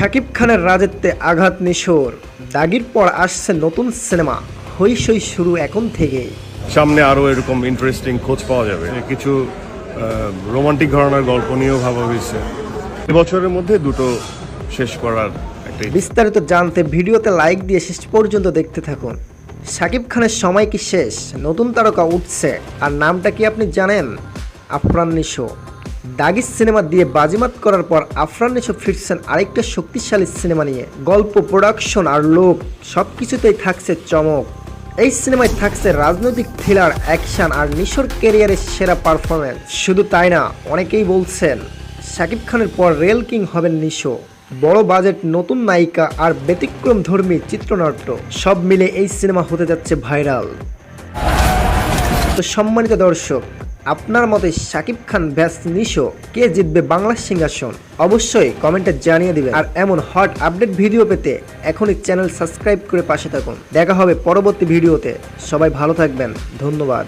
শাকিব খানের রাজত্বে আঘাত নিশোর। দাগির পর আসছে নতুন সিনেমা। হইসই শুরু এখন থেকে সামনে আরও এরকম ইন্টারেস্টিং খোঁজ পাওয়া যাবে। কিছু রোমান্টিক ঘরানার গল্প নিয়েও ভাবা হয়েছে। বছরের মধ্যে দুটো শেষ করার একটা বিস্তারিত জানতে ভিডিওতে লাইক দিয়ে শেষ পর্যন্ত দেখতে থাকুন। শাকিব খানের সময় কি শেষ? নতুন তারকা উঠছে। আর নামটা কি আপনি জানেন? আফরান নিশো। দাগিস সিনেমা দিয়ে বাজিমাত করার পর আফরান নিশো ফিরছেন আরেকটা শক্তিশালী সিনেমা নিয়ে। গল্প প্রোডাকশন আর লোক সব কিছুতেই থাকছে চমক। এই সিনেমায় থাকছে রাজনৈতিক থ্রিলার অ্যাকশন আর নিশোর ক্যারিয়ারের সেরা পারফরমেন্স শুধু তাই না, অনেকেই বলছেন, শাকিব খানের পর রেল কিং হবেন নিশো। বড় বাজেট নতুন নায়িকা আর ব্যতিক্রম ধর্মী চিত্রনাট্য। সব মিলে এই সিনেমা হতে যাচ্ছে ভাইরাল তো সম্মানিত দর্শক আপনার মতে শাকিব খান ব্যাস নিশো? কে জিতবে বাংলা সিংহাসন? অবশ্যই কমেন্টে জানিয়ে দিবেন। আর এমন হট আপডেট ভিডিও পেতে এখনই চ্যানেল সাবস্ক্রাইব করে পাশে থাকুন। দেখা হবে পরবর্তী ভিডিওতে। সবাই ভালো থাকবেন। ধন্যবাদ।